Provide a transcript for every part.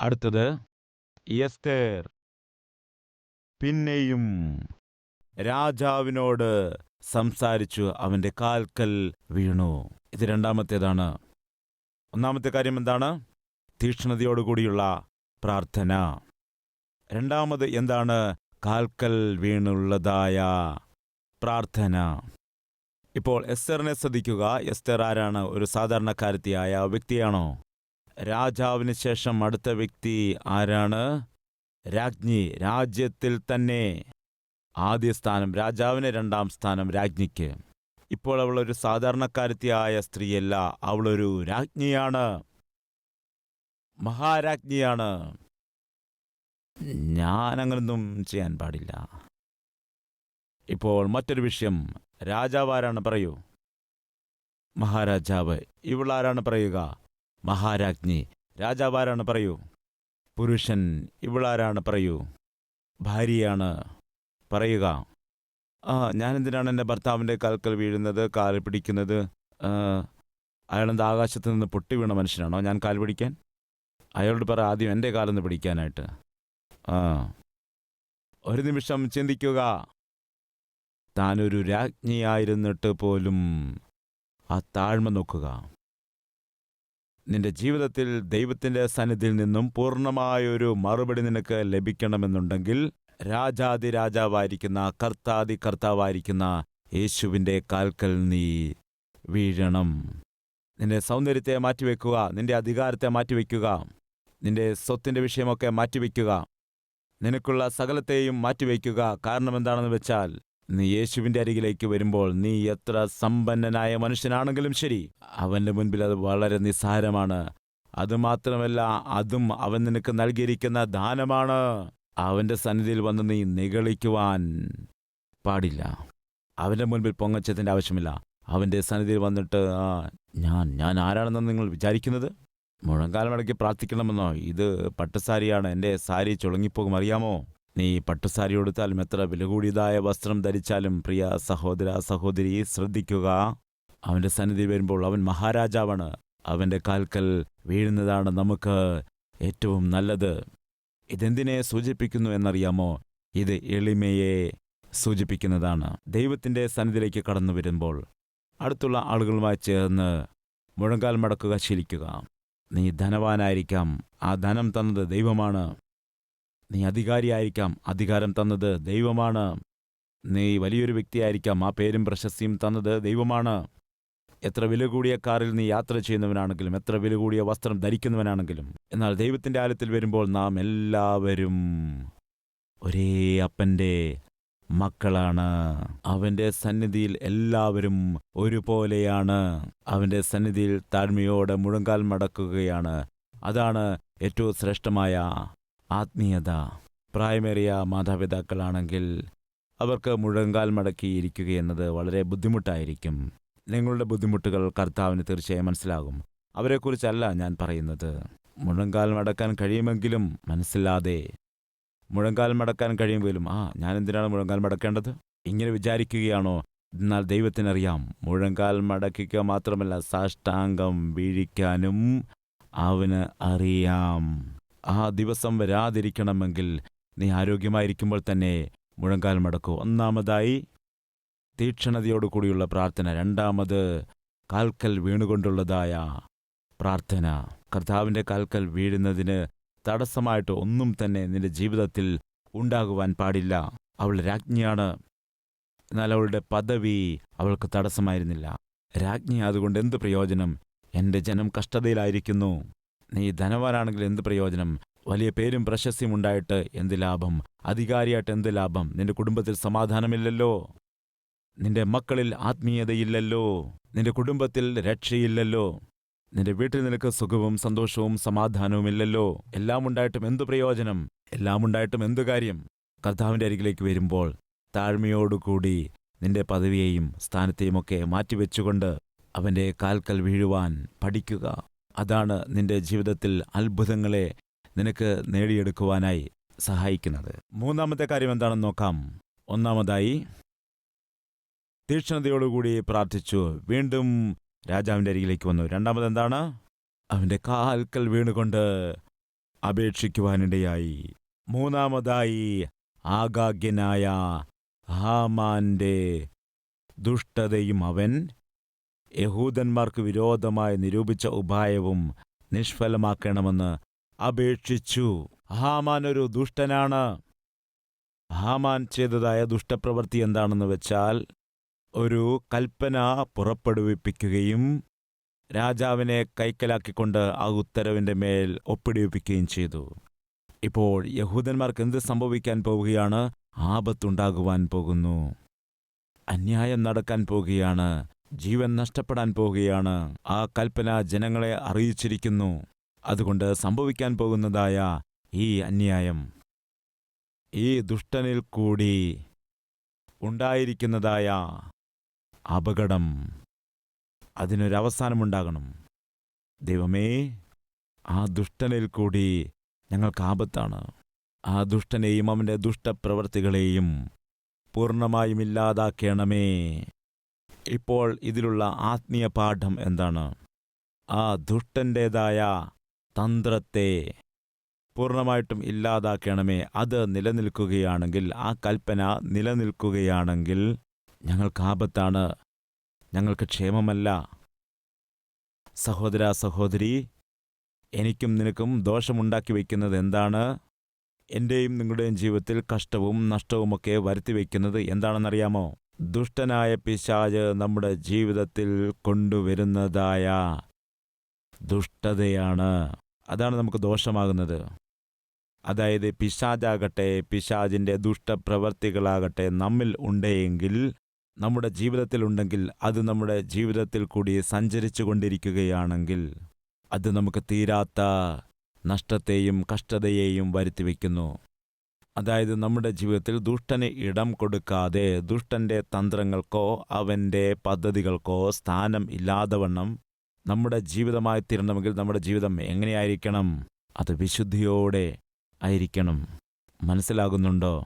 അടുത്തത് എസ്തേർ. പിന്നെയും രാജാവിനോട് സംസാരിച്ചു അവന്റെ കാൽക്കൽ വീണു. ഇത് രണ്ടാമത്തേതാണ്. ഒന്നാമത്തെ കാര്യം എന്താണ്? തീക്ഷ്ണതയോടുകൂടിയുള്ള പ്രാർത്ഥന. രണ്ടാമത് എന്താണ്? കാൽക്കൽ വീണുള്ളതായ പ്രാർത്ഥന. ഇപ്പോൾ എസ്തറിനെ ശ്രദ്ധിക്കുക. എസ്തർ ആരാണ്? ഒരു സാധാരണക്കാരത്തിയായ വ്യക്തിയാണോ? രാജാവിന് ശേഷം അടുത്ത വ്യക്തി ആരാണ്? രാജ്ഞി. രാജ്യത്തിൽ തന്നെ ആദ്യ സ്ഥാനം രാജാവിന് രണ്ടാം സ്ഥാനം രാജ്ഞിക്ക്. ഇപ്പോൾ അവൾ ഒരു സാധാരണക്കാരത്തിയായ സ്ത്രീയല്ല. അവളൊരു രാജ്ഞിയാണ്. മഹാരാജ്ഞിയാണ്. ഞാൻ അങ്ങനൊന്നും ചെയ്യാൻ പാടില്ല. ഇപ്പോൾ മറ്റൊരു വിഷയം. രാജാവ് ആരാണ് പറയൂ. മഹാരാജാവ്. ഇവളാരാണ് പറയുക. മഹാരാജ്ഞി രാജാവ് ആരാണ് പറയൂ. പുരുഷൻ ഇവളാരാണ് പറയൂ. ഭാര്യയാണ് പറയുക. ആ ഞാനെന്തിനാണ് എന്റെ ഭർത്താവിന്റെ കാൽക്കൽ വീഴുന്നത് കാൽ പിടിക്കുന്നത്? അയാളെന്താ ആകാശത്ത് നിന്ന് പൊട്ടി വീണ മനുഷ്യനാണോ ഞാൻ കാൽ പിടിക്കാൻ? അയാളോട് പറ ആദ്യം എന്റെ കാലൊന്ന് പിടിക്കാനായിട്ട്. ആ. ഒരു നിമിഷം ചിന്തിക്കുക. താനൊരു രാജ്ഞിയായിരുന്നിട്ട് പോലും ആ താഴ്മ നോക്കുക. നിന്റെ ജീവിതത്തിൽ ദൈവത്തിന്റെ സന്നിധിയിൽ നിന്നും പൂർണമായൊരു മറുപടി നിനക്ക് ലഭിക്കണമെന്നുണ്ടെങ്കിൽ രാജാതി രാജാവായിരിക്കുന്ന കർത്താതി കർത്താവായിരിക്കുന്ന യേശുവിന്റെ കാൽക്കൽ നീ വീഴണം. നിന്റെ സൗന്ദര്യത്തെ മാറ്റിവെക്കുക നിന്റെ അധികാരത്തെ മാറ്റിവെക്കുക നിന്റെ സ്വത്തിന്റെ വിഷയമൊക്കെ മാറ്റിവെക്കുക നിനക്കുള്ള സകലത്തെയും മാറ്റിവെക്കുക. കാരണം എന്താണെന്ന് വെച്ചാൽ നീ യേശുവിന്റെ അരികിലേക്ക് വരുമ്പോൾ നീ എത്ര സമ്പന്നനായ മനുഷ്യനാണെങ്കിലും ശരി അവന്റെ മുൻപിൽ അത് വളരെ നിസ്സാരമാണ്. അതുമാത്രമല്ല അതും അവൻ നിനക്ക് നൽകിയിരിക്കുന്ന ദാനമാണ്. അവന്റെ സന്നിധിയിൽ വന്ന് നീ നിഗളിക്കുവാൻ പാടില്ല. അവന്റെ മുൻപിൽ പൊങ്ങച്ചത്തിന്റെ ആവശ്യമില്ല. അവന്റെ സന്നിധിയിൽ വന്നിട്ട് ഞാൻ ഞാൻ ആരാണെന്ന് നിങ്ങൾ വിചാരിക്കുന്നത്? മുഴങ്കാലമടക്കി പ്രാർത്ഥിക്കണമെന്നോ? ഇത് പട്ടുസാരിയാണ്. എന്റെ സാരി ചുളങ്ങിപ്പോകും അറിയാമോ? നീ പട്ടുസാരി ഉടുത്താലും എത്ര വില കൂടിയതായ വസ്ത്രം ധരിച്ചാലും പ്രിയ സഹോദര സഹോദരി ശ്രദ്ധിക്കുക. അവന്റെ സന്നിധി വരുമ്പോൾ അവൻ മഹാരാജാവാണ്. അവന്റെ കാൽക്കൽ വീഴുന്നതാണ് നമുക്ക് ഏറ്റവും നല്ലത്. ഇതെന്തിനെ സൂചിപ്പിക്കുന്നു എന്നറിയാമോ? ഇത് എളിമയെ സൂചിപ്പിക്കുന്നതാണ്. ദൈവത്തിന്റെ സന്നിധിയിലേക്ക് കടന്നു വരുമ്പോൾ അടുത്തുള്ള ആളുകളുമായി ചേർന്ന് മുഴങ്കാൽ മടക്കുക ശീലിക്കുക. നീ ധനവാനായിരിക്കാം. ആ ധനം തന്നത് ദൈവമാണ്. നീ അധികാരിയായിരിക്കാം. അധികാരം തന്നത് ദൈവമാണ്. നീ വലിയൊരു വ്യക്തിയായിരിക്കാം. ആ പേരും പ്രശസ്തിയും തന്നത് ദൈവമാണ്. എത്ര വില കൂടിയ കാറിൽ നീ യാത്ര ചെയ്യുന്നവനാണെങ്കിലും എത്ര വില കൂടിയ വസ്ത്രം ധരിക്കുന്നവനാണെങ്കിലും എന്നാൽ ദൈവത്തിന്റെ ആലത്തിൽ വരുമ്പോൾ നാം എല്ലാവരും ഒരേ അപ്പന്റെ മക്കളാണ്. അവന്റെ സന്നിധിയിൽ എല്ലാവരും ഒരുപോലെയാണ്. അവന്റെ സന്നിധിയിൽ താഴ്മയോടെ മുഴങ്കാൽ മടക്കുകയാണ്. അതാണ് ഏറ്റവും ശ്രേഷ്ഠമായ ആത്മീയത. പ്രായമേറിയ മാതാപിതാക്കളാണെങ്കിൽ അവർക്ക് മുഴങ്കാൽ മടക്കിയിരിക്കുകയെന്നത് വളരെ ബുദ്ധിമുട്ടായിരിക്കും. നിങ്ങളുടെ ബുദ്ധിമുട്ടുകൾ കർത്താവിന് തീർച്ചയായും മനസ്സിലാകും. അവരെക്കുറിച്ചല്ല ഞാൻ പറയുന്നത്. മുഴങ്കാൽ മടക്കാൻ കഴിയുമെങ്കിലും മനസ്സില്ലാതെ. മുഴങ്കാൽ മടക്കാൻ കഴിയുമെങ്കിലും ആ ഞാൻ എന്തിനാണ് മുഴങ്കാൽ മടക്കേണ്ടത്? ഇങ്ങനെ വിചാരിക്കുകയാണോ? എന്നാൽ ദൈവത്തിനറിയാം മുഴങ്കാൽ മടക്കുക മാത്രമല്ല സാഷ്ടാംഗം വീഴിക്കാനും അവന് അറിയാം. ആ ദിവസം വരാതിരിക്കണമെങ്കിൽ നീ ആരോഗ്യമായിരിക്കുമ്പോൾ തന്നെ മുഴങ്കാൽ മടക്കൂ. ഒന്നാമതായി തീക്ഷണതയോടുകൂടിയുള്ള പ്രാർത്ഥന. രണ്ടാമത് കാൽക്കൽ വീണുകൊണ്ടുള്ളതായ പ്രാർത്ഥന. കർത്താവിന്റെ കാൽക്കൽ വീഴുന്നതിന് തടസ്സമായിട്ട് ഒന്നും തന്നെ നിന്റെ ജീവിതത്തിൽ ഉണ്ടാകുവാൻ പാടില്ല. അവൾ രാജ്ഞിയാണ്. എന്നാൽ അവളുടെ പദവി അവൾക്ക് തടസ്സമായിരുന്നില്ല. രാജ്ഞി അതുകൊണ്ട് എന്ത് പ്രയോജനം? എന്റെ ജനം കഷ്ടതയിലായിരിക്കുന്നു. നീ ധനവാനാണെങ്കിൽ എന്ത് പ്രയോജനം? വലിയ പേരും പ്രശസ്തിയും ഉണ്ടായിട്ട് എന്ത് ലാഭം? അധികാരിയായിട്ട് എന്ത് ലാഭം? നിന്റെ കുടുംബത്തിൽ സമാധാനമില്ലല്ലോ? നിന്റെ മക്കളിൽ ആത്മീയതയില്ലല്ലോ? നിന്റെ കുടുംബത്തിൽ രക്ഷയില്ലല്ലോ? നിന്റെ വീട്ടിൽ നിനക്ക് സുഖവും സന്തോഷവും സമാധാനവും ഇല്ലല്ലോ എല്ലാം ഉണ്ടായിട്ടും എന്തു പ്രയോജനം? എല്ലാം ഉണ്ടായിട്ടും എന്തു കാര്യം? കർത്താവിന്റെ അരികിലേക്ക് വരുമ്പോൾ താഴ്മയോടുകൂടി നിന്റെ പദവിയെയും സ്ഥാനത്തെയുമൊക്കെ മാറ്റിവെച്ചുകൊണ്ട് അവന്റെ കാൽക്കൽ വീഴുവാൻ പഠിക്കുക. അതാണ് നിന്റെ ജീവിതത്തിൽ അത്ഭുതങ്ങളെ നിനക്ക് നേടിയെടുക്കുവാനായി സഹായിക്കുന്നത്. മൂന്നാമത്തെ കാര്യം എന്താണെന്ന് നോക്കാം. ഒന്നാമതായി തീക്ഷ്ണതയോടുകൂടി പ്രാർത്ഥിച്ചു. വീണ്ടും രാജാവിന്റെ അരികിലേക്ക് വന്നു. രണ്ടാമത് എന്താണ്? അവന്റെ കാൽക്കൽ വീണുകൊണ്ട് അപേക്ഷിക്കുവാനിടയായി. മൂന്നാമതായി ആഗാഗ്യനായ ഹാമാന്റെ ദുഷ്ടതയും അവൻ യഹൂദന്മാർക്ക് വിരോധമായി നിരൂപിച്ച ഉപായവും നിഷ്ഫലമാക്കണമെന്ന് അപേക്ഷിച്ചു. ഹാമാൻ ഒരു ദുഷ്ടനാണ്. ഹാമാൻ ചെയ്തതായ ദുഷ്ടപ്രവൃത്തി എന്താണെന്ന് വെച്ചാൽ ഒരു കൽപ്പന പുറപ്പെടുവിപ്പിക്കുകയും രാജാവിനെ കൈക്കലാക്കിക്കൊണ്ട് ആ ഉത്തരവിന്റെ മേൽ ഒപ്പിടിവിപ്പിക്കുകയും ചെയ്തു. ഇപ്പോൾ യഹൂദന്മാർക്ക് എന്ത് സംഭവിക്കാൻ പോവുകയാണ്? ആപത്തുണ്ടാകുവാൻ പോകുന്നു. അന്യായം നടക്കാൻ പോകുകയാണ് ജീവൻ നഷ്ടപ്പെടാൻ പോകുകയാണ്. ആ കൽപ്പന ജനങ്ങളെ അറിയിച്ചിരിക്കുന്നു. അതുകൊണ്ട് സംഭവിക്കാൻ പോകുന്നതായ ഈ അന്യായം ഈ ദുഷ്ടനിൽ കൂടി ഉണ്ടായിരിക്കുന്നതായ അപകടം അതിനൊരവസാനമുണ്ടാകണം. ദൈവമേ ആ ദുഷ്ടനിൽ കൂടി ഞങ്ങൾക്ക് ആപത്താണ്. ആ ദുഷ്ടനെയും അവന്റെ ദുഷ്ടപ്രവർത്തികളെയും പൂർണമായും ഇല്ലാതാക്കണമേ. ഇപ്പോൾ ഇതിലുള്ള ആത്മീയ പാഠം എന്താണ്? ആ ദുഷ്ടന്റേതായ തന്ത്രത്തെ പൂർണമായിട്ടും ഇല്ലാതാക്കണമേ. അത് നിലനിൽക്കുകയാണെങ്കിൽ ആ കൽപ്പന നിലനിൽക്കുകയാണെങ്കിൽ ഞങ്ങൾക്ക് ആപത്താണ്. ഞങ്ങൾക്ക് ക്ഷേമമല്ല. സഹോദര സഹോദരി എനിക്കും നിനക്കും ദോഷമുണ്ടാക്കി വയ്ക്കുന്നത് എന്താണ്? എന്റെയും നിങ്ങളുടെയും ജീവിതത്തിൽ കഷ്ടവും നഷ്ടവുമൊക്കെ വരുത്തി വയ്ക്കുന്നത് എന്താണെന്നറിയാമോ? ദുഷ്ടനായ പിശാജ് നമ്മുടെ ജീവിതത്തിൽ കൊണ്ടുവരുന്നതായ ദുഷ്ടതയാണ്. അതാണ് നമുക്ക് ദോഷമാകുന്നത്. അതായത് പിശാജാകട്ടെ പിശാജിന്റെ ദുഷ്ടപ്രവർത്തികളാകട്ടെ നമ്മിൽ ഉണ്ടെങ്കിൽ നമ്മുടെ ജീവിതത്തിലുണ്ടെങ്കിൽ അത് നമ്മുടെ ജീവിതത്തിൽ കൂടി സഞ്ചരിച്ചു കൊണ്ടിരിക്കുകയാണെങ്കിൽ അത് നമുക്ക് തീരാത്ത നഷ്ടത്തെയും കഷ്ടതയെയും വരുത്തിവെക്കുന്നു അതായത് നമ്മുടെ ജീവിതത്തിൽ ദുഷ്ടന് ഇടം കൊടുക്കാതെ ദുഷ്ടന്റെ തന്ത്രങ്ങൾക്കോ അവന്റെ പദ്ധതികൾക്കോ സ്ഥാനം ഇല്ലാതവണ്ണം നമ്മുടെ ജീവിതമായി തീരണമെങ്കിൽ നമ്മുടെ ജീവിതം എങ്ങനെയായിരിക്കണം? അത് വിശുദ്ധിയോടെ ആയിരിക്കണം. മനസ്സിലാകുന്നുണ്ടോ?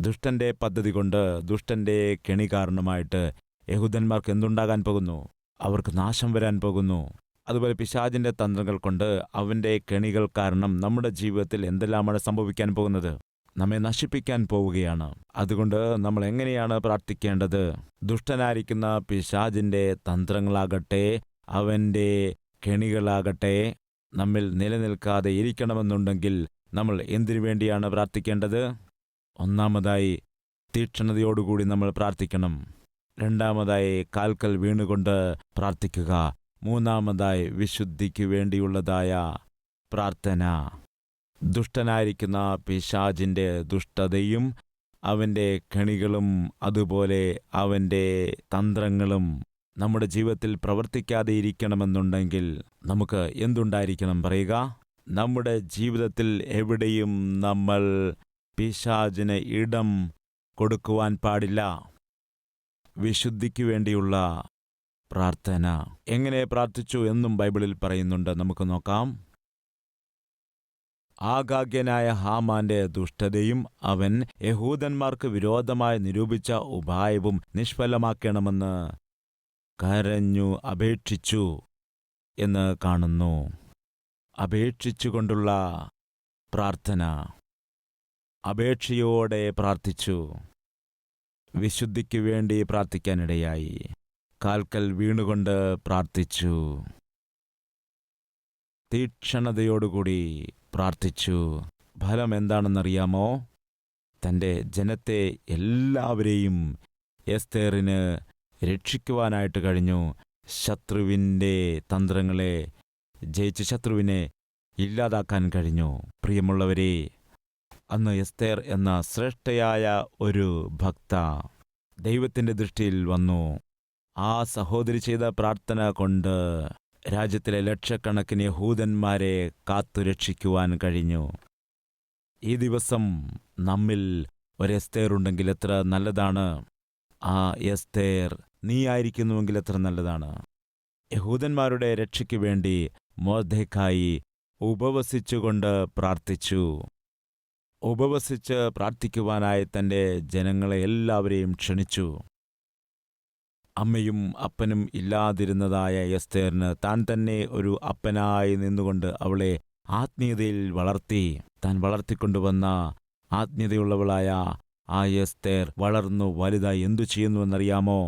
ദുഷ്ടന്റെ പദ്ധതി കൊണ്ട് ദുഷ്ടന്റെ കെണി കാരണമായിട്ട് യഹൂദന്മാർക്ക് എന്തുണ്ടാകാൻ പോകുന്നു? അവർക്ക് നാശം വരാൻ പോകുന്നു. അതുപോലെ പിശാജിന്റെ തന്ത്രങ്ങൾ കൊണ്ട് അവന്റെ കെണികൾ കാരണം നമ്മുടെ ജീവിതത്തിൽ എന്തെല്ലാമാണ് സംഭവിക്കാൻ പോകുന്നത്? നമ്മെ നശിപ്പിക്കാൻ പോവുകയാണ്. അതുകൊണ്ട് നമ്മൾ എങ്ങനെയാണ് പ്രാർത്ഥിക്കേണ്ടത്? ദുഷ്ടനായിരിക്കുന്ന പിശാജിന്റെ തന്ത്രങ്ങളാകട്ടെ അവന്റെ കെണികളാകട്ടെ നമ്മിൽ നിലനിൽക്കാതെ ഇരിക്കണമെന്നുണ്ടെങ്കിൽ നമ്മൾ എന്തിനു വേണ്ടിയാണ് പ്രാർത്ഥിക്കേണ്ടത്? ഒന്നാമതായി തീക്ഷണതയോടുകൂടി നമ്മൾ പ്രാർത്ഥിക്കണം. രണ്ടാമതായി കാൽക്കൽ വീണുകൊണ്ട് പ്രാർത്ഥിക്കുക. മൂന്നാമതായി വിശുദ്ധിക്ക് വേണ്ടിയുള്ളതായ പ്രാർത്ഥന. ദുഷ്ടനായിരിക്കുന്ന പിശാജിന്റെ ദുഷ്ടതയും അവന്റെ കണികളും അതുപോലെ അവന്റെ തന്ത്രങ്ങളും നമ്മുടെ ജീവിതത്തിൽ പ്രവർത്തിക്കാതെ ഇരിക്കണമെന്നുണ്ടെങ്കിൽ നമുക്ക് എന്തുണ്ടായിരിക്കണം പറയുക? നമ്മുടെ ജീവിതത്തിൽ എവിടെയും നമ്മൾ പിശാജിന് ഇടം കൊടുക്കുവാൻ പാടില്ല. വിശുദ്ധിക്ക് വേണ്ടിയുള്ള പ്രാർത്ഥന. എങ്ങനെ പ്രാർത്ഥിച്ചു എന്നും ബൈബിളിൽ പറയുന്നുണ്ട്. നമുക്ക് നോക്കാം. ആഗാഗ്യനായ ഹാമാന്റെ ദുഷ്ടതയും അവൻ യഹൂദന്മാർക്ക് വിരോധമായി നിരൂപിച്ച ഉപായവും നിഷ്ഫലമാക്കണമെന്ന് കരഞ്ഞു അപേക്ഷിച്ചു എന്ന് കാണുന്നു. അപേക്ഷിച്ചുകൊണ്ടുള്ള പ്രാർത്ഥന. അപേക്ഷയോടെ പ്രാർത്ഥിച്ചു. വിശുദ്ധിക്ക് വേണ്ടി പ്രാർത്ഥിക്കാനിടയായി. കാൽക്കൽ വീണുകൊണ്ട് പ്രാർത്ഥിച്ചു. തീക്ഷണതയോടുകൂടി പ്രാർത്ഥിച്ചു. ഫലം എന്താണെന്നറിയാമോ? തന്റെ ജനത്തെ എല്ലാവരെയും എസ്തേറിന് രക്ഷിക്കുവാനായിട്ട് കഴിഞ്ഞു. ശത്രുവിന്റെ തന്ത്രങ്ങളെ ജയിച്ച് ശത്രുവിനെ ഇല്ലാതാക്കാൻ കഴിഞ്ഞു. പ്രിയമുള്ളവരെ അന്ന് എസ്തേർ എന്ന ശ്രേഷ്ഠയായ ഒരു ഭക്ത ദൈവത്തിന്റെ ദൃഷ്ടിയിൽ വന്നു. ആ സഹോദരി ചെയ്ത പ്രാർത്ഥന കൊണ്ട് രാജ്യത്തിലെ ലക്ഷക്കണക്കിന് യഹൂദന്മാരെ കാത്തുരക്ഷിക്കുവാൻ കഴിഞ്ഞു. ഈ ദിവസം നമ്മിൽ ഒരു എസ്തേർ ഉണ്ടെങ്കിൽ എത്ര നല്ലതാണ്? ആ എസ്തേർ നീ ആയിരിക്കുന്നുവെങ്കിൽ എത്ര നല്ലതാണ്? യഹൂദന്മാരുടെ രക്ഷയ്ക്കു വേണ്ടി മോർദ്ധേക്കായി ഉപവസിച്ചുകൊണ്ട് പ്രാർത്ഥിച്ചു. ഉപവസിച്ച് പ്രാർത്ഥിക്കുവാനായി തന്റെ ജനങ്ങളെ എല്ലാവരെയും ക്ഷണിച്ചു. അമ്മയും അപ്പനും ഇല്ലാതിരുന്നതായ എസ്തേറിന് താൻ തന്നെ ഒരു അപ്പനായി നിന്നുകൊണ്ട് അവളെ ആത്മീയതയിൽ വളർത്തി താൻ വളർത്തിക്കൊണ്ടുവന്ന ആത്മീയതയുള്ളവളായ ആ എസ്തേർ വളർന്നു വലുതായി എന്തു ചെയ്യുന്നുവെന്നറിയാമോ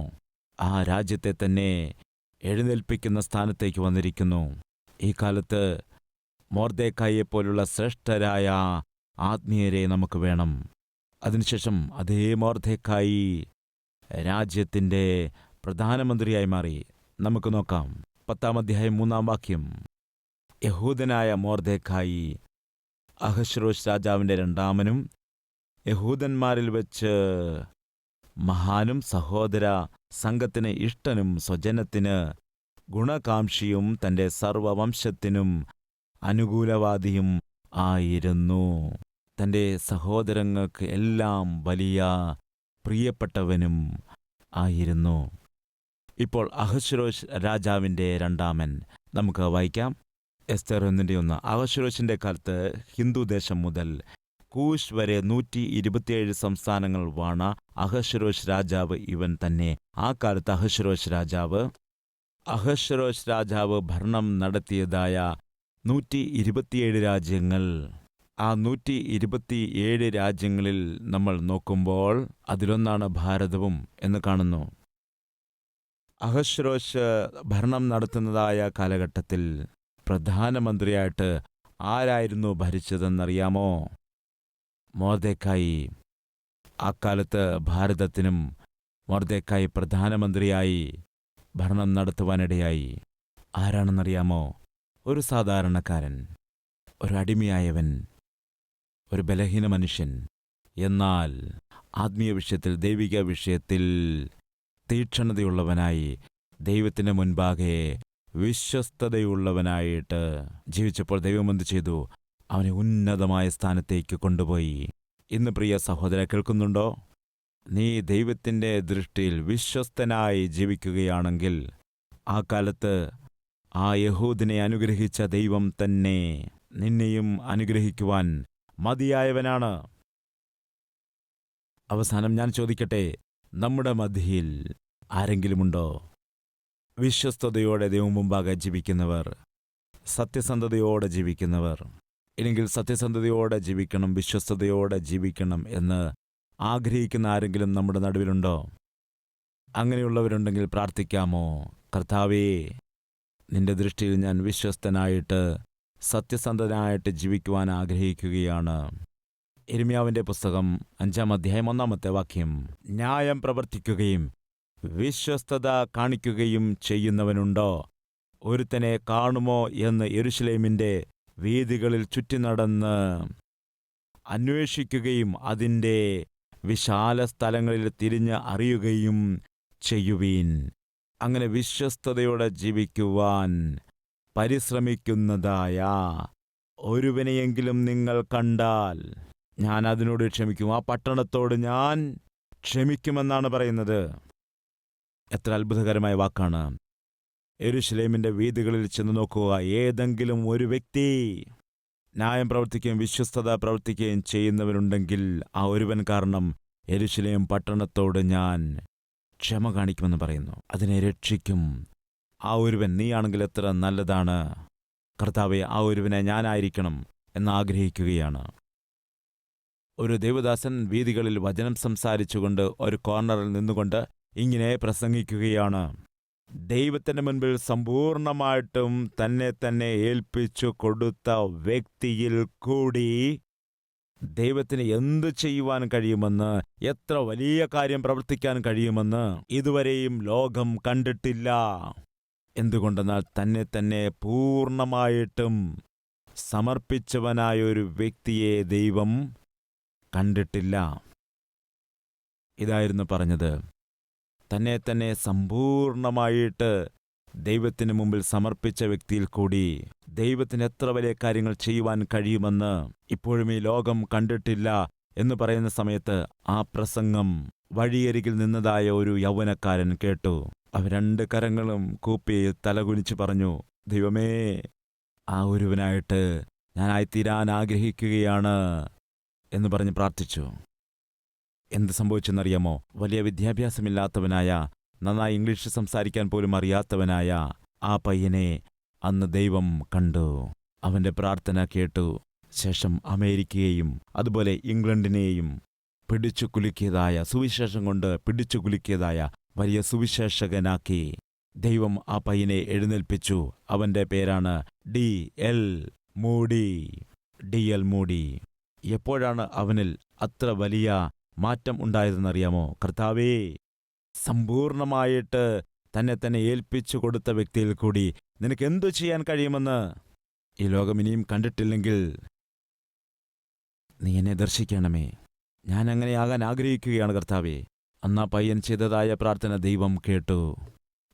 ആ രാജ്യത്തെ തന്നെ എഴുന്നേൽപ്പിക്കുന്ന സ്ഥാനത്തേക്ക് വന്നിരിക്കുന്നു. ഈ കാലത്ത് മോർദേക്കായെപ്പോലുള്ള ശ്രേഷ്ഠരായ ആത്മീയരെ നമുക്ക് വേണം. അതിനുശേഷം അതേ മോർദേക്കായി രാജ്യത്തിന്റെ പ്രധാനമന്ത്രിയായി മാറി. നമുക്ക് നോക്കാം. പത്താം അധ്യായം മൂന്നാം വാക്യം. യഹൂദനായ മോർദേഖായി അഹശ്രോഷ് രാജാവിന്റെ രണ്ടാമനും യഹൂദന്മാരിൽ വെച്ച് മഹാനും സഹോദര സംഘത്തിന് ഇഷ്ടനും സ്വജനത്തിന് ഗുണകാംക്ഷിയും തന്റെ സർവവംശത്തിനും അനുകൂലവാദിയും ആയിരുന്നു. തന്റെ സഹോദരങ്ങൾക്ക് എല്ലാം വലിയ പ്രിയപ്പെട്ടവനും ആയിരുന്നു. ഇപ്പോൾ അഹശ്രോഷ് രാജാവിന്റെ രണ്ടാമൻ നമുക്ക് വായിക്കാം. എസ്തർ ഒന്ന്. അഹശ്രോഷിന്റെ കാലത്ത് ഹിന്ദുദേശം മുതൽ കൂഷ് വരെ നൂറ്റി ഇരുപത്തിയേഴ് സംസ്ഥാനങ്ങൾ വാണ അഹശ്രോഷ് രാജാവ് ഇവൻ തന്നെ. ആ കാലത്ത് അഹശ്രോഷ് രാജാവ് അഹശ്രോഷ് രാജാവ് ഭരണം നടത്തിയതായ നൂറ്റി ഇരുപത്തിയേഴ് രാജ്യങ്ങൾ. ആ നൂറ്റി ഇരുപത്തിയേഴ് രാജ്യങ്ങളിൽ നമ്മൾ നോക്കുമ്പോൾ അതിലൊന്നാണ് ഭാരതവും എന്ന് കാണുന്നു. അഹശ്രോഷ് ഭരണം നടത്തുന്നതായ കാലഘട്ടത്തിൽ പ്രധാനമന്ത്രിയായിട്ട് ആരായിരുന്നു ഭരിച്ചതെന്നറിയാമോ? മോർദേക്കായി അക്കാലത്ത് ഭാരതത്തിനും മോർദേക്കായി പ്രധാനമന്ത്രിയായി ഭരണം നടത്തുവാനിടയായി. ആരാണെന്നറിയാമോ? ഒരു സാധാരണക്കാരൻ ഒരു അടിമയായവൻ ഒരു ബലഹീന മനുഷ്യൻ. എന്നാൽ ആത്മീയ വിഷയത്തിൽ ദൈവിക വിഷയത്തിൽ തീക്ഷണതയുള്ളവനായി ദൈവത്തിന് മുൻപാകെ വിശ്വസ്തതയുള്ളവനായിട്ട് ജീവിച്ചപ്പോൾ ദൈവം എന്ത് ചെയ്തു? അവനെ ഉന്നതമായ സ്ഥാനത്തേക്ക് കൊണ്ടുപോയി. ഇന്ന് പ്രിയ സഹോദര കേൾക്കുന്നുണ്ടോ? നീ ദൈവത്തിന്റെ ദൃഷ്ടിയിൽ വിശ്വസ്തനായി ജീവിക്കുകയാണെങ്കിൽ ആ കാലത്ത് ആ യഹൂദിനെ അനുഗ്രഹിച്ച ദൈവം തന്നെ നിന്നെയും അനുഗ്രഹിക്കുവാൻ മതിയായവനാണ്. അവസാനം ഞാൻ ചോദിക്കട്ടെ നമ്മുടെ മധ്യയിൽ ആരെങ്കിലുമുണ്ടോ? വിശ്വസ്തയോടെ ദൈവം മുമ്പാകെ ജീവിക്കുന്നവർ സത്യസന്ധതയോടെ ജീവിക്കുന്നവർ ഇല്ലെങ്കിൽ സത്യസന്ധതയോടെ ജീവിക്കണം വിശ്വസ്തയോടെ ജീവിക്കണം എന്ന് ആഗ്രഹിക്കുന്ന ആരെങ്കിലും നമ്മുടെ നടുവിലുണ്ടോ? അങ്ങനെയുള്ളവരുണ്ടെങ്കിൽ പ്രാർത്ഥിക്കാമോ? കർത്താവേ നിന്റെ ദൃഷ്ടിയിൽ ഞാൻ വിശ്വസ്തനായിട്ട് സത്യസന്ധനായിട്ട് ജീവിക്കുവാൻ ആഗ്രഹിക്കുകയാണ്. എരുമ്യാവിന്റെ പുസ്തകം അഞ്ചാം അധ്യായം ഒന്നാമത്തെ വാക്യം. ന്യായം പ്രവർത്തിക്കുകയും വിശ്വസ്തത കാണിക്കുകയും ചെയ്യുന്നവനുണ്ടോ? ഒരുത്തനെ കാണുമോ എന്ന് എരുഷലേമിന്റെ വീതികളിൽ ചുറ്റി നടന്ന് അന്വേഷിക്കുകയും അതിന്റെ വിശാല സ്ഥലങ്ങളിൽ തിരിഞ്ഞ് അറിയുകയും ചെയ്യുവീൻ. അങ്ങനെ വിശ്വസ്തതയോടെ ജീവിക്കുവാൻ പരിശ്രമിക്കുന്നതായ ഒരുവനെയെങ്കിലും നിങ്ങൾ കണ്ടാൽ ഞാൻ അതിനോട് ക്ഷമിക്കും. ആ പട്ടണത്തോട് ഞാൻ ക്ഷമിക്കുമെന്നാണ് പറയുന്നത്. എത്ര അത്ഭുതകരമായ വാക്കാണ്. എരുഷലേമിന്റെ വീതികളിൽ ചെന്ന് നോക്കുക. ഏതെങ്കിലും ഒരു വ്യക്തി ന്യായം പ്രവർത്തിക്കുകയും വിശ്വസ്തത പ്രവർത്തിക്കുകയും ചെയ്യുന്നവരുണ്ടെങ്കിൽ ആ ഒരുവൻ കാരണം എരുശലേം പട്ടണത്തോട് ഞാൻ ക്ഷമ കാണിക്കുമെന്ന് പറയുന്നു. അതിനെ രക്ഷിക്കും. ആ ഒരുവൻ നീയാണെങ്കിൽ എത്ര നല്ലതാണ്. കർത്താവെ ആ ഒരുവനെ ഞാനായിരിക്കണം എന്ന് ആഗ്രഹിക്കുകയാണ്. ഒരു ദേവദാസൻ വീതികളിൽ വചനം സംസാരിച്ചുകൊണ്ട് ഒരു കോർണറിൽ നിന്നുകൊണ്ട് ഇങ്ങനെ പ്രസംഗിക്കുകയാണ്. ദൈവത്തിന്റെ മുൻപിൽ സമ്പൂർണമായിട്ടും തന്നെ തന്നെ ഏൽപ്പിച്ചു കൊടുത്ത വ്യക്തിയിൽ കൂടി ദൈവത്തിന് എന്തു ചെയ്യുവാൻ കഴിയുമെന്ന് എത്ര വലിയ കാര്യം പ്രവർത്തിക്കാൻ കഴിയുമെന്ന് ഇതുവരെയും ലോകം കണ്ടിട്ടില്ല. എന്തുകൊണ്ടെന്നാൽ തന്നെ തന്നെ പൂർണമായിട്ടും സമർപ്പിച്ചവനായ ഒരു വ്യക്തിയെ ദൈവം കണ്ടിട്ടില്ല. ഇതായിരുന്നു പറഞ്ഞത്. തന്നെ തന്നെ സമ്പൂർണമായിട്ട് ദൈവത്തിന് മുമ്പിൽ സമർപ്പിച്ച വ്യക്തിയിൽ കൂടി ദൈവത്തിന് എത്ര വലിയ കാര്യങ്ങൾ ചെയ്യുവാൻ കഴിയുമെന്ന് ഇപ്പോഴും ഈ ലോകം കണ്ടിട്ടില്ല എന്ന് പറയുന്ന സമയത്ത് ആ പ്രസംഗം വഴിയരികിൽ നിന്നതായ ഒരു യൗവനക്കാരൻ കേട്ടു. അവ രണ്ട് കരങ്ങളും കൂപ്പി തലകുനിച്ചു പറഞ്ഞു ദൈവമേ ആ ഒരുവനായിട്ട് ഞാനായിത്തീരാൻ ആഗ്രഹിക്കുകയാണ്. എന്ന് പറഞ്ഞ് പ്രാർത്ഥിച്ചു. എന്ത് സംഭവിച്ചെന്നറിയാമോ? വലിയ വിദ്യാഭ്യാസമില്ലാത്തവനായ നന്നായി ഇംഗ്ലീഷ് സംസാരിക്കാൻ പോലും അറിയാത്തവനായ ആ പയ്യനെ അന്ന് ദൈവം കണ്ടു. അവന്റെ പ്രാർത്ഥന കേട്ടു. ശേഷം അമേരിക്കയെയും അതുപോലെ ഇംഗ്ലണ്ടിനെയും പിടിച്ചു കുലുക്കിയതായ സുവിശേഷം കൊണ്ട് പിടിച്ചു കുലുക്കിയതായ വലിയ സുവിശേഷകനാക്കി ദൈവം ആ പയ്യനെ എഴുന്നേൽപ്പിച്ചു. അവന്റെ പേരാണ് D. L. Moody. D. L. Moody. എപ്പോഴാണ് അവനിൽ അത്ര വലിയ മാറ്റം ഉണ്ടായതെന്നറിയാമോ? കർത്താവേ സമ്പൂർണമായിട്ട് തന്നെ തന്നെ ഏൽപ്പിച്ചു കൊടുത്ത വ്യക്തിയിൽ കൂടി നിനക്ക് എന്തു ചെയ്യാൻ കഴിയുമെന്ന് ഈ ലോകം ഇനിയും കണ്ടിട്ടില്ലെങ്കിൽ നീ എന്നെ ദർശിക്കണമേ. ഞാൻ അങ്ങനെയാകാൻ ആഗ്രഹിക്കുകയാണ് കർത്താവേ. അന്നാ പയ്യൻ ചെയ്തതായ പ്രാർത്ഥന ദൈവം കേട്ടു.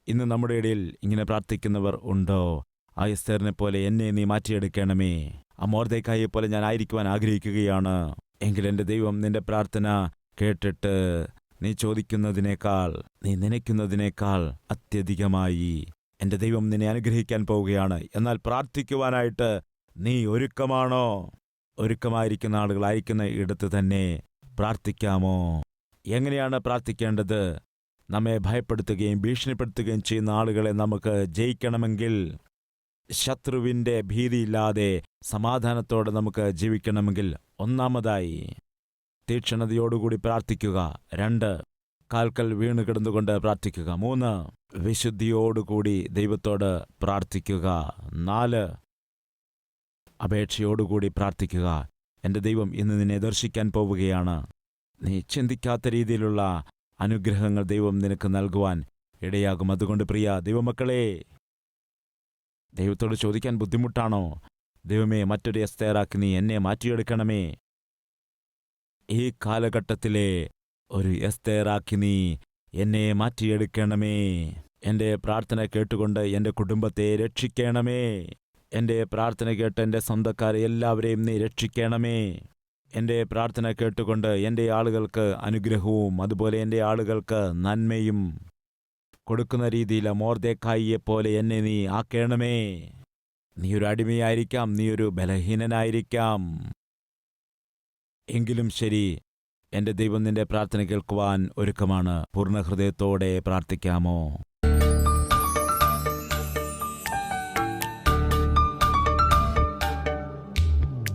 ഇന്ന് നമ്മുടെ ഇടയിൽ ഇങ്ങനെ പ്രാർത്ഥിക്കുന്നവർ ഉണ്ടോ? ആ പോലെ എന്നെ നീ മാറ്റിയെടുക്കണമേ. ആ മോർദേക്കായെ പോലെ ഞാൻ ആയിരിക്കുവാൻ ആഗ്രഹിക്കുകയാണ്. എങ്കിൽ എന്റെ ദൈവം നിന്റെ പ്രാർത്ഥന കേട്ടിട്ട് നീ ചോദിക്കുന്നതിനേക്കാൾ നീ നനയ്ക്കുന്നതിനേക്കാൾ അത്യധികമായി എന്റെ ദൈവം നിന്നെ അനുഗ്രഹിക്കാൻ പോവുകയാണ്. എന്നാൽ പ്രാർത്ഥിക്കുവാനായിട്ട് നീ ഒരുക്കമാണോ? ഒരുക്കമായിരിക്കുന്ന ആളുകളായിരിക്കുന്ന ഇടത്ത് തന്നെ പ്രാർത്ഥിക്കാമോ? എങ്ങനെയാണ് പ്രാർത്ഥിക്കേണ്ടത്? നമ്മെ ഭയപ്പെടുത്തുകയും ഭീഷണിപ്പെടുത്തുകയും ചെയ്യുന്ന ആളുകളെ നമുക്ക് ജയിക്കണമെങ്കിൽ ശത്രുവിന്റെ ഭീതിയില്ലാതെ സമാധാനത്തോടെ നമുക്ക് ജീവിക്കണമെങ്കിൽ ഒന്നാമതായി തീക്ഷണതയോടുകൂടി പ്രാർത്ഥിക്കുക. രണ്ട് കാൽക്കൽ വീണ് കിടന്നുകൊണ്ട് പ്രാർത്ഥിക്കുക. മൂന്ന് വിശുദ്ധിയോടുകൂടി ദൈവത്തോട് പ്രാർത്ഥിക്കുക. നാല് അപേക്ഷയോടുകൂടി പ്രാർത്ഥിക്കുക. എന്റെ ദൈവം ഇന്ന് നിന്നെ ദർശിക്കാൻ പോവുകയാണ്. നീ ചിന്തിക്കാത്ത രീതിയിലുള്ള അനുഗ്രഹങ്ങൾ ദൈവം നിനക്ക് നൽകുവാൻ ഇടയാകും. അതുകൊണ്ട് പ്രിയ ദൈവമക്കളെ ദൈവത്തോട് ചോദിക്കാൻ ബുദ്ധിമുട്ടാണോ? ദൈവമേ മറ്റൊരു എസ്തേറാക്കി നീ എന്നെ മാറ്റിയെടുക്കണമേ. ഈ കാലഘട്ടത്തിലെ ഒരു എസ്തേറാക്കി നീ എന്നെ മാറ്റിയെടുക്കണമേ. എന്റെ പ്രാർത്ഥന കേട്ടുകൊണ്ട് എന്റെ കുടുംബത്തെ രക്ഷിക്കണമേ. എന്റെ പ്രാർത്ഥന കേട്ട് എന്റെ സ്വന്തക്കാരെ എല്ലാവരെയും നീ രക്ഷിക്കണമേ. എന്റെ പ്രാർത്ഥന കേട്ടുകൊണ്ട് എന്റെ ആളുകൾക്ക് അനുഗ്രഹവും അതുപോലെ എന്റെ ആളുകൾക്ക് നന്മയും കൊടുക്കുന്ന രീതിയിൽ മോർദേക്കായിയെപ്പോലെ എന്നെ നീ ആക്കേണമേ. നീ ഒരു അടിമയായിരിക്കാം നീ ഒരു ബലഹീനനായിരിക്കാം. എങ്കിലും ശരി എന്റെ ദൈവം നിന്റെ പ്രാർത്ഥന കേൾക്കുവാൻ ഒരുക്കമാണ്. പൂർണഹൃദയത്തോടെ പ്രാർത്ഥിക്കാമോ?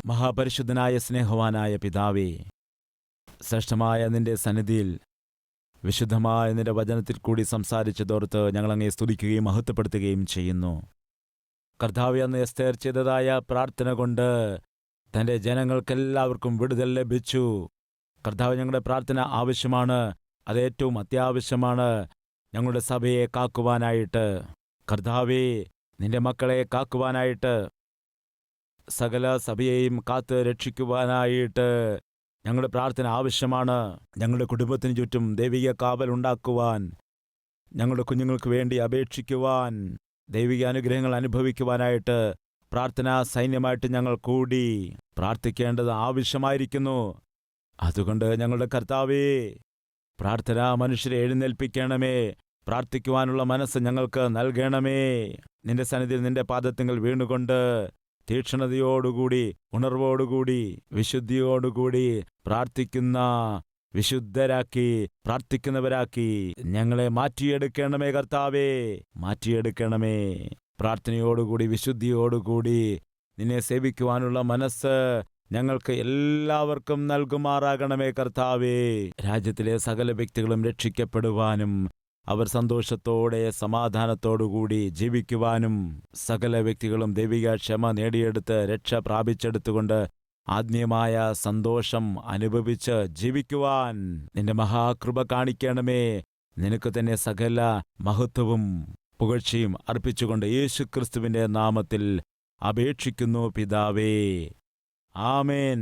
മഹാപരിശുദ്ധനായ സ്നേഹവാനായ പിതാവേ ശ്രേഷ്ഠമായ നിന്റെ സന്നിധിയിൽ വിശുദ്ധമായ നിന്റെ വചനത്തിൽ കൂടി സംസാരിച്ചതോർത്ത് ഞങ്ങളങ്ങയെ സ്തുതിക്കുകയും മഹത്വപ്പെടുത്തുകയും ചെയ്യുന്നു. കർത്താവ് അന്ന് എസ്തേർ ചെയ്തതായ പ്രാർത്ഥന കൊണ്ട് തന്റെ ജനങ്ങൾക്കെല്ലാവർക്കും വിടുതൽ ലഭിച്ചു. കർത്താവ് ഞങ്ങളുടെ പ്രാർത്ഥന ആവശ്യമാണ്. അത് ഏറ്റവും അത്യാവശ്യമാണ് ഞങ്ങളുടെ സഭയെ കാക്കുവാനായിട്ട്. കർത്താവേ നിന്റെ മക്കളെ കാക്കുവാനായിട്ട്. സകല സഭയെയും കാത്ത് രക്ഷിക്കുവാനായിട്ട്. ഞങ്ങളുടെ പ്രാർത്ഥന ആവശ്യമാണ്. ഞങ്ങളുടെ കുടുംബത്തിന് ചുറ്റും ദൈവിക കാവൽ ഉണ്ടാക്കുവാൻ. ഞങ്ങളുടെ കുഞ്ഞുങ്ങൾക്ക് വേണ്ടി അപേക്ഷിക്കുവാൻ. ദൈവിക അനുഗ്രഹങ്ങൾ അനുഭവിക്കുവാനായിട്ട് പ്രാർത്ഥനാ സൈന്യമായിട്ട് ഞങ്ങൾ കൂടി പ്രാർത്ഥിക്കേണ്ടത് ആവശ്യമായിരിക്കുന്നു. അതുകൊണ്ട് ഞങ്ങളുടെ കർത്താവേ പ്രാർത്ഥന മനുഷ്യരെ എഴുന്നേൽപ്പിക്കണമേ. പ്രാർത്ഥിക്കുവാനുള്ള മനസ്സ് ഞങ്ങൾക്ക് നൽകണമേ. നിന്റെ സന്നിധിയിൽ നിന്റെ പാദത്തിങ്ങൾ വീണുകൊണ്ട് തീക്ഷ്ണതയോടുകൂടി ഉണർവോടുകൂടി വിശുദ്ധിയോടുകൂടി പ്രാർത്ഥിക്കുന്ന വിശുദ്ധരാക്കി പ്രാർത്ഥിക്കുന്നവരാക്കി ഞങ്ങളെ മാറ്റിയെടുക്കണമേ കർത്താവേ മാറ്റിയെടുക്കണമേ. പ്രാർത്ഥനയോടുകൂടി വിശുദ്ധിയോടുകൂടി നിന്നെ സേവിക്കുവാനുള്ള മനസ്സ് ഞങ്ങൾക്ക് എല്ലാവർക്കും നൽകുമാറാകണമേ കർത്താവേ. രാജ്യത്തിലെ സകല വ്യക്തികളും രക്ഷിക്കപ്പെടുവാനും അവർ സന്തോഷത്തോടെ സമാധാനത്തോടുകൂടി ജീവിക്കുവാനും സകല വ്യക്തികളും ദൈവിക ക്ഷമ നേടിയെടുത്ത് രക്ഷ പ്രാപിച്ചെടുത്തുകൊണ്ട് ആത്മീയമായ സന്തോഷം അനുഭവിച്ച് ജീവിക്കുവാൻ നിന്റെ മഹാകൃപ കാണിക്കണമേ. നിനക്ക് തന്നെ സകല മഹത്വവും പുകഴ്ചയും അർപ്പിച്ചുകൊണ്ട് യേശുക്രിസ്തുവിന്റെ നാമത്തിൽ അപേക്ഷിക്കുന്നു പിതാവേ. ആമേൻ.